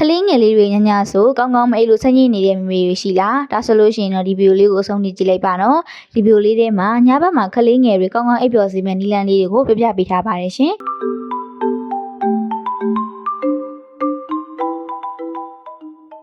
ကလေးငယ်လေးတွေညညဆိုကောင်းကောင်းမအိပ်လို့ဆက်ညစ်နေတဲ့မိမိတွေရှိလားဒါဆိုလို့ရှိရင်တော့ဒီဗီဒီယိုလေးကိုအဆုံးထိကြည့်လိုက်ပါနော်ဒီဗီဒီယိုလေးထဲမှာညဘက်မှာကလေးငယ်တွေကောင်းကောင်းအိပ်ပျော်စေမယ့်နည်းလမ်းလေးတွေကိုပြပြပေးထားပါတယ်ရှင်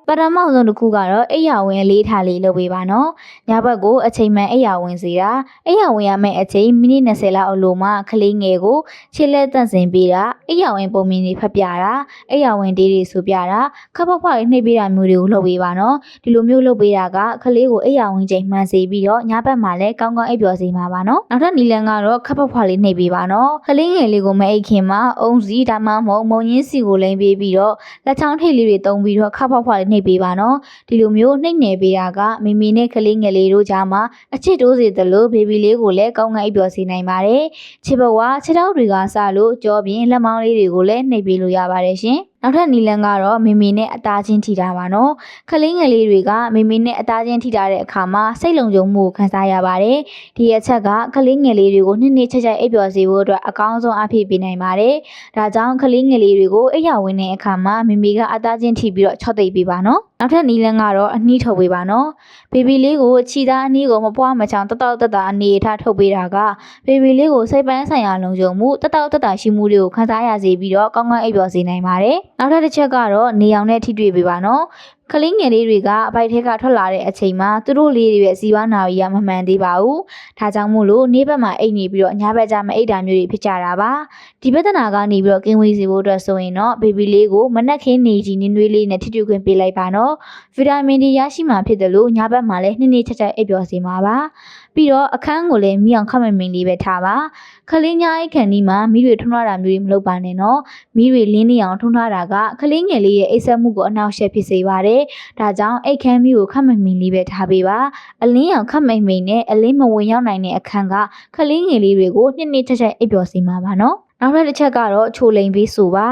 ပထမဆုံးတစ်ခုကတော့အိယာဝင်လေးထားလေးလုပ်ပေးပါနော်။ညဘက်ကိုအချိန်မှန်အိယာဝင်စေတာအိယာဝင်ရမယ့်အချိန်မိနစ်20လောက်အလိုမှကလေးငယ်ကိုခြေလက်တန့်စင်ပေးတာအိယာဝင်ပုံမြင်တွေဖတ်ပြတာအိယာဝင်တေးတွေဆိုပြတာခပ်ဖောက်ဖောက်လေးနှိပ်ပေးတာမျိုးတွေကိုလုပ်ပေးပါနော်။ဒီလိုမျိုးလုပ်ပေးတာကကလေးကိုအိယာဝင်ချိန်မှန်စေပြီးတော့ညဘက်မှာလည်းကောင်းကောင်းအိပ်ပျော်စေမှာပါနော်။နောက်ထပ်နီလန်ကတော့ခပ်ဖောက်ဖောက်လေးနှိပ်ပေးပါနော်။ကလေးငယ်လေးကိုမအိပ်ခင်မှာအုံစီဒါမှမဟုတ်မုံရင်းစီကိုလိမ့်ပေးပြီးတော့လက်ချောင်းထိပ်လေးတွေတုံးပြီးတော့ခပ်ဖောက်ဖောက်လေးနှိပ်ပေးပါနော်။ဒီလိုမျိုးနှိပ်နယ်ပေးတာကမိမိနဲ့ကလေးငယ်လေးတို့ကြားမှာအချစ်တိုးစေသလိုဘေဘီလေးကိုလည်းကောင်းကောင်းအိပ်ပျော်စေနိုင်ပါတယ်။ခြေဘဝခြေထောက်တွေကစလို့ကြောပြင်လက်မောင်းလေးတွေကိုလည်းနှိပ်ပေးလို့ရပါတယ်ရှင်။ နောက်ထပ်နီလန်ကတော့မိမိနဲ့အသားချင်းထိတာပါနော်။ကလေးငယ်လေးတွေကမိမိနဲ့အသားချင်းထိတာတဲ့အခါမှာစိတ်လုံခြုံမှုကိုခံစားရပါတယ်။ဒီအချက်ကကလေးငယ်လေးတွေကိုနှစ်နှစ်ချက်ချက်အိပ်ပျော်စေဖို့အတွက်အကောင်းဆုံးအဖြစ်ပေးနိုင်ပါတယ်။ဒါကြောင့်ကလေးငယ်လေးတွေကိုအိပ်ရဝင်တဲ့အခါမှာမိမိကအသားချင်းထိပြီးတော့ချော့သိပ်ပေးပါနော်။နောက်ထပ်နီလန်ကတော့အနှီးထုတ်ပေးပါနော်။ဘေဘီလေးကိုခြိသားအနှီးကိုမပွားမချောင်တတောက်တက်တာအနေထားထုတ်ပေးတာကဘေဘီလေးကိုစိတ်ပန်းဆိုင်ရာလုံခြုံမှုတတောက်တက်တာရှိမှုတွေကိုခံစားရစေပြီးတော့ကောင်းကောင်းအိပ်ပျော်စေနိုင်ပါတယ်။နောက်ထပ်တစ်ချက်ကတော့နေအောင်နဲ့ထိတွေ့ပေးပါနော်။ကလေးငယ်လေးတွေကအပိုက်ထဲကထွက်လာတဲ့အချိန်မှာသူတို့လေးတွေရဲ့စီးပွားနာရီကမမှန်သေးပါဘူး။ဒါကြောင့်မို့လို့နေ့ဘက်မှာအိတ်နေပြီးတော့ညဘက်ကျမအိတ်တာမျိုးတွေဖြစ်ကြတာပါ။ဒီပြဿနာကနေပြီးတော့ကင်းဝေးစေဖို့အတွက်ဆိုရင်တော့ဘေဘီလေးကိုမနက်ခင်းနေကြီးနင်းနွေးလေးနဲ့ထိတွေ့ခွင့်ပေးလိုက်ပါနော်။ဗီတာမင်ဒီရရှိမှဖြစ်တယ်လို့ညဘက်မှာလည်းနှင်းနှင်းချက်ချက်အိပ်ပျော်စေမှာပါ။ ပြီးတော့အခန်းကိုလည်းမိအောင်ခတ်မမင်လေးပဲထားပါ။ခလေးညာအိတ်ခန်ဒီမှာမိတွေထွန်းထားတာမျိုးတွေမလုပ်ပါနဲ့နော်။မိတွေလင်းနေအောင်ထွန်းထားတာကခလေးငယ်လေးရဲ့အိပ်စက်မှုကိုအနှောက်အယှက်ဖြစ်စေပါတယ်။ဒါကြောင့်အိတ်ခမ်းမီကိုခတ်မမင်လေးပဲထားပေးပါ။အလင်းအောင်ခတ်မိန်မိန်နဲ့အလင်းမဝင်ရောက်နိုင်တဲ့အခန်းကခလေးငယ်လေးတွေကိုနှစ်နှစ်ချက်ချက်အိပ်ပျော်စေမှာပါနော်။နောက်ထပ်တစ်ချက်ကတော့ချိုလိန်ပေးဆိုပါ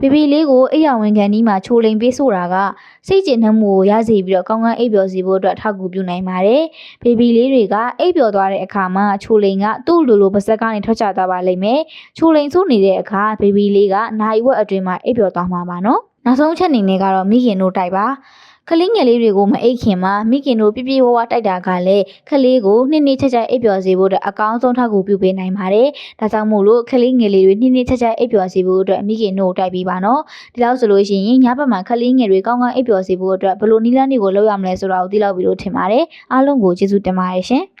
ဘေဘီလေးကိုအိယာဝင်ခံဒီမှာချိုလိန်ပေးဆိုတာကစိတ်ကျဉ်နှမှုကိုရစေပြီးတော့ကောင်းကောင်းအိပ်ပျော်စေဖို့အတွက်ထောက်ကူပြုနိုင်ပါတယ်ဘေဘီလေးတွေကအိပ်ပျော်သွားတဲ့အခါမှာချိုလိန်ကသူ့လိုလိုပါဇက်ကနေထွက်ချသွားပါလိမ့်မယ်ချိုလိန်ဆိုးနေတဲ့အခါဘေဘီလေးကနိုင်ဝက်အတွင်းမှာအိပ်ပျော်သွားမှာပါနော်နောက်ဆုံးချက်အနေနဲ့ကတော့မိခင်တို့တိုက်ပါ ကလေးငယ်လေးတွေကိုမအိတ်ခင်မှာမိခင်တို့ပြပြဝဝတိုက်တာကလည်းကလေးကိုနှစ်နှစ်ချက်ချက်အိပ်ပျော်စေဖို့အတွက်အကောင်းဆုံးထောက်ကူပြုပေးနိုင်ပါတယ်။ဒါကြောင့်မို့လို့ကလေးငယ်လေးတွေနှစ်နှစ်ချက်ချက်အိပ်ပျော်စေဖို့အတွက်မိခင်တို့တိုက်ပြီးပါနော်။ဒီလောက်ဆိုလို့ရှိရင်ညဘက်မှာကလေးငယ်တွေကောင်းကောင်းအိပ်ပျော်စေဖို့အတွက်ဘယ်လိုနည်းလမ်းတွေကိုလုပ်ရမလဲဆိုတာကိုသိလောက်ပြီလို့ထင်ပါတယ်။အားလုံးကိုကျေးဇူးတင်ပါတယ်ရှင်။